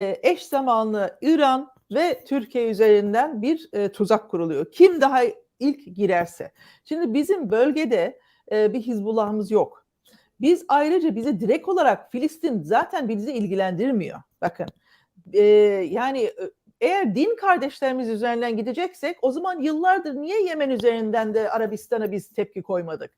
eee, eş zamanlı İran ve Türkiye üzerinden bir, eee, tuzak kuruluyor. Kim daha ilk girerse. Şimdi bizim bölgede, eee, bir Hizbullah'ımız yok. Biz ayrıca bizi direkt olarak Filistin zaten bizi ilgilendirmiyor. Bakın, eee, yani, ö eğer din kardeşlerimiz üzerinden gideceksek o zaman yıllardır niye Yemen üzerinden de Arabistan'a biz tepki koymadık?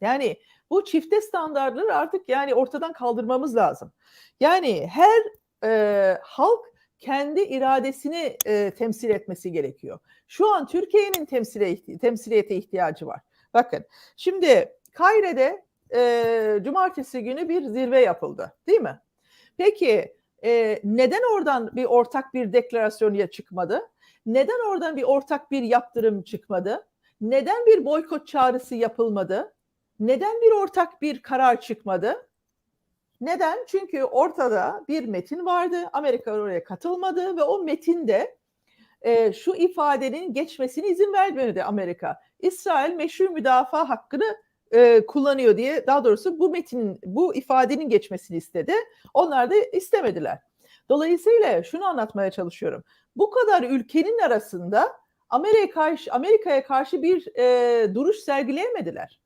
Yani bu çifte standardları artık yani ortadan kaldırmamız lazım. Yani her, eee, halk kendi iradesini, eee, temsil etmesi gerekiyor. Şu an Türkiye'nin temsile temsiliyete ihtiyacı var. Bakın, şimdi Kahire'de, eee, cumartesi günü bir zirve yapıldı, değil mi? Peki, eee, neden oradan bir ortak bir deklarasyon ya çıkmadı? Neden oradan bir ortak bir yaptırım çıkmadı? Neden bir boykot çağrısı yapılmadı? Neden bir ortak bir karar çıkmadı? Neden? Çünkü ortada bir metin vardı. Amerika oraya katılmadı ve o metinde, eee, şu ifadenin geçmesine izin vermedi Amerika. İsrail meşru müdafaa hakkını, eee, kullanıyor diye daha doğrusu bu metnin, bu ifadenin geçmesini istedi. Onlar da istemediler. Dolayısıyla şunu anlatmaya çalışıyorum. Bu kadar ülkenin arasında Amerika'ya karşı Amerika'ya karşı bir, eee, duruş sergileyemediler.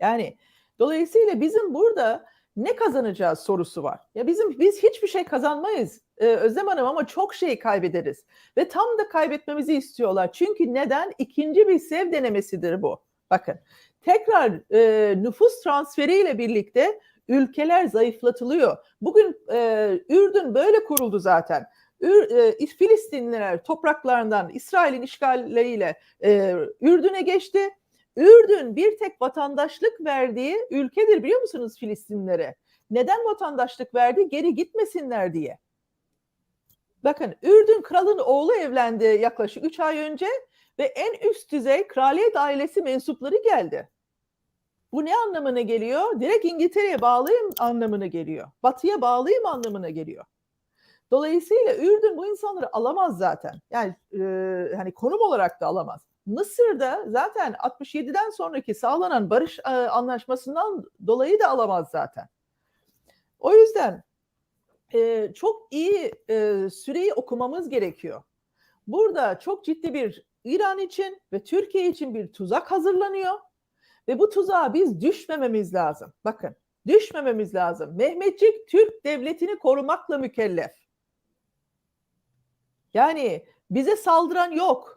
Yani dolayısıyla bizim burada ne kazanacağız sorusu var. Ya bizim biz hiçbir şey kazanmayız, eee, Özlem Hanım ama çok şey kaybederiz ve tam da kaybetmemizi istiyorlar. Çünkü neden? 2'nci bir sev denemesidir bu. Bakın, tekrar, eee, nüfus transferiyle birlikte ülkeler zayıflatılıyor. Bugün, eee, Ürdün böyle kuruldu zaten. Ür eee, Filistinliler topraklarından İsrail'in işgalleriyle, eee, Ürdün'e geçti. Ürdün bir tek vatandaşlık verdiği ülkedir biliyor musunuz Filistinlilere? Neden vatandaşlık verdi? Geri gitmesinler diye. Bakın, Ürdün kralın oğlu evlendi yaklaşık 3 ay önce ve en üst düzey kraliyet ailesi mensupları geldi. Bu ne anlamına geliyor? Direkt İngiltere'ye bağlıyım anlamına geliyor. Batı'ya bağlıyım anlamına geliyor. Dolayısıyla Ürdün bu insanları alamaz zaten. Yani, eee, hani konum olarak da alamaz. Mısır'da zaten 67'den sonraki sağlanan barış, eee, anlaşmasından dolayı da alamaz zaten. O yüzden, eee, çok iyi, eee, süreyi okumamız gerekiyor. Burada çok ciddi bir İran için ve Türkiye için bir tuzak hazırlanıyor ve bu tuzağa biz düşmememiz lazım. Bakın, düşmememiz lazım. Mehmetçik Türk devletini korumakla mükellef. Yani bize saldıran yok.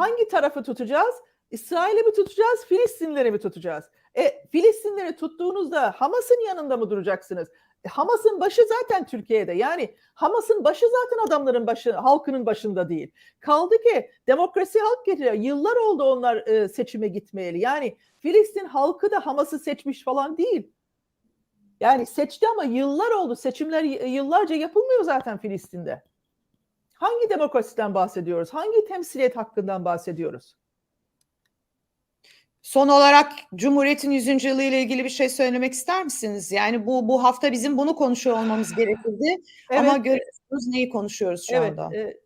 Hangi tarafı tutacağız? İsrail'i mi tutacağız, Filistinlileri mi tutacağız? E, Filistinlileri tuttuğunuzda Hamas'ın yanında mı duracaksınız? E, Hamas'ın başı zaten Türkiye'de. Yani Hamas'ın başı zaten adamların başı, halkının başında değil. Kaldı ki demokrasi halk getiriyor. Yıllar oldu onlar eee, seçime gitmeyeli. Yani Filistin halkı da Hamas'ı seçmiş falan değil. Yani seçti ama yıllar oldu. Seçimler yıllarca yapılmıyor zaten Filistin'de. Hangi demokrasiden bahsediyoruz? Hangi temsiliyet hakkından bahsediyoruz? Son olarak Cumhuriyet'in 100. yılı ile ilgili bir şey söylemek ister misiniz? Yani bu bu hafta bizim bunu konuşuyor olmamız gerekirdi ama Evet. görüyorsunuz neyi konuşuyoruz şu Evet, anda. eee,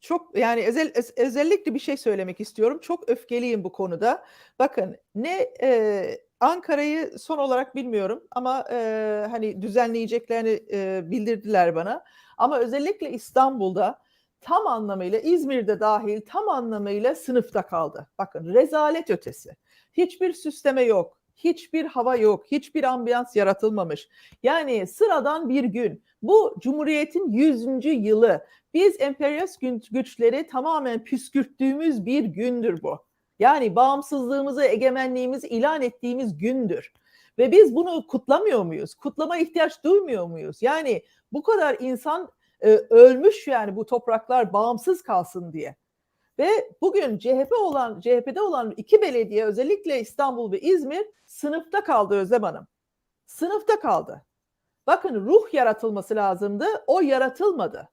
çok yani özel özellikle bir şey söylemek istiyorum. Çok öfkeliyim bu konuda. Bakın ne, eee, Ankara'yı son olarak bilmiyorum ama, eee, hani düzenleyeceklerini, eee, bildirdiler bana. Ama özellikle İstanbul'da tam anlamıyla, İzmir'de dâhil tam anlamıyla sınıfta kaldı. Bakın rezalet ötesi. Hiçbir süsleme yok, hiçbir hava yok, hiçbir ambiyans yaratılmamış. Yani sıradan bir gün. Bu Cumhuriyet'in 100. yılı. Biz emperyalist güçleri tamamen püskürttüğümüz bir gündür bu. Yani bağımsızlığımızı, egemenliğimizi ilan ettiğimiz gündür. Ve biz bunu kutlamıyor muyuz? Kutlama ihtiyaç duymuyor muyuz? Yani bu kadar insan e, ölmüş yani bu topraklar bağımsız kalsın diye. Ve bugün CHP olan CHP'de olan iki belediye özellikle İstanbul ve İzmir sınıfta kaldı Özlem Hanım. Sınıfta kaldı. Bakın ruh yaratılması lazımdı. O yaratılmadı.